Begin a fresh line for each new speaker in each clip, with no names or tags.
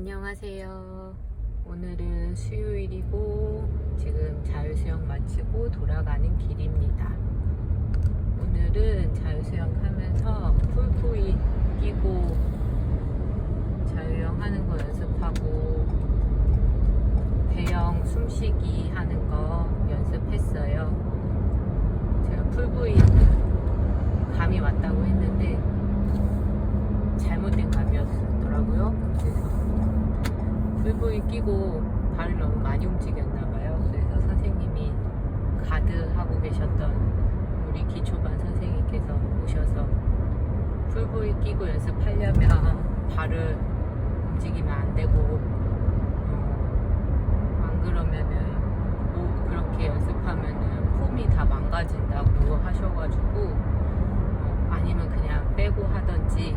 안녕하세요. 오늘은 수요일이고 지금 자유수영 마치고 돌아가는 길입니다. 오늘은 자유수영 하면서 풀포이 끼고 자유형 하는 거 연습하고 배영 숨쉬기 하는 거 연습했어요. 제가 풀부이 감이 왔다고 했는데 잘못된 감이었더라고요. 그래서 풀부이 끼고 발을 너무 많이 움직였나 봐요. 그래서 선생님이 가드 하고 계셨던 우리 기초반 선생님께서 오셔서 풀부이 끼고 연습하려면 발을 움직이면 안 되고 어, 안 그러면은 뭐 그렇게 연습하면은 폼이 다 망가진다고 하셔가지고 어, 아니면 그냥 빼고 하던지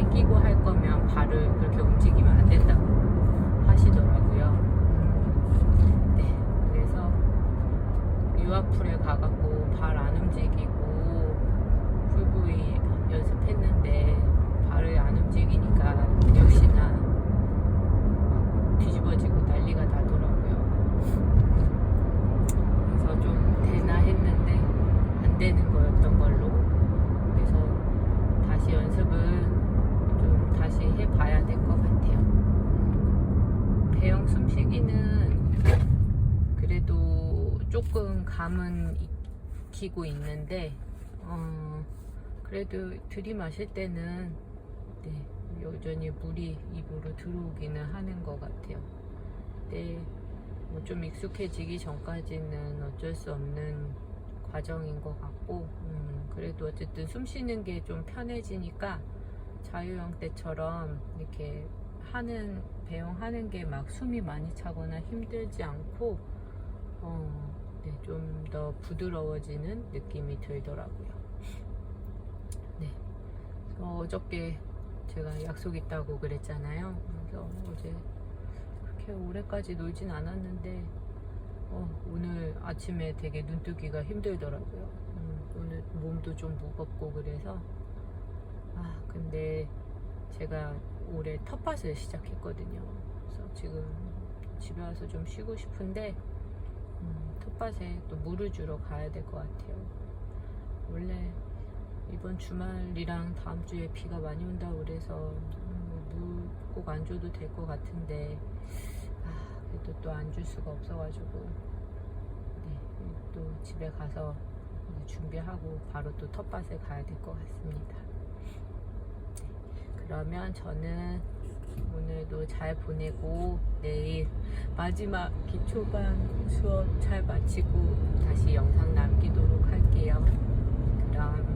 허벅지에 끼고 할 거면 발을 그렇게 움직이면 안 된다고 하시더라고요. 네, 그래서 유아풀에 가갖고 발 안 움직이고 풀부위 연습했는데 발을 안 움직이니까 역시나 막 뒤집어지고 난리가 나더라고요. 그래서 좀 되나 했는데 안 되는 거였던 걸로 그래서 다시 연습을 좀 다시 해봐야 될 것 같아요. 배영 숨쉬기는 그래도 조금 감은 익히고 있는데 어, 그래도 들이마실 때는 네, 여전히 물이 입으로 들어오기는 하는 것 같아요. 네, 뭐 좀 익숙해지기 전까지는 어쩔 수 없는 과정인 것 같고, 음, 그래도 어쨌든 숨 쉬는 게 좀 편해지니까 자유형 때처럼 이렇게 하는, 배영하는 게 막 숨이 많이 차거나 힘들지 않고, 어, 네, 좀 더 부드러워지는 느낌이 들더라고요. 네. 어저께 제가 약속 있다고 그랬잖아요. 그래서 어제 그렇게 오래까지 놀진 않았는데 어, 오늘 아침에 되게 눈뜨기가 힘들더라고요. 음, 오늘 몸도 좀 무겁고 그래서 아 근데 제가 올해 텃밭을 시작했거든요. 그래서 지금 집에 와서 좀 쉬고 싶은데 음, 텃밭에 또 물을 주러 가야 될 것 같아요. 원래 이번 주말이랑 다음 주에 비가 많이 온다고 그래서 물꼭 안 줘도 될 것 같은데 아 그래도 또 안 줄 수가 없어가지고 네, 또 집에 가서 준비하고 바로 또 텃밭에 가야 될 것 같습니다. 네, 그러면 저는 오늘도 잘 보내고 내일 마지막 기초반 수업 잘 마치고 다시 영상 남기도록 할게요. 그럼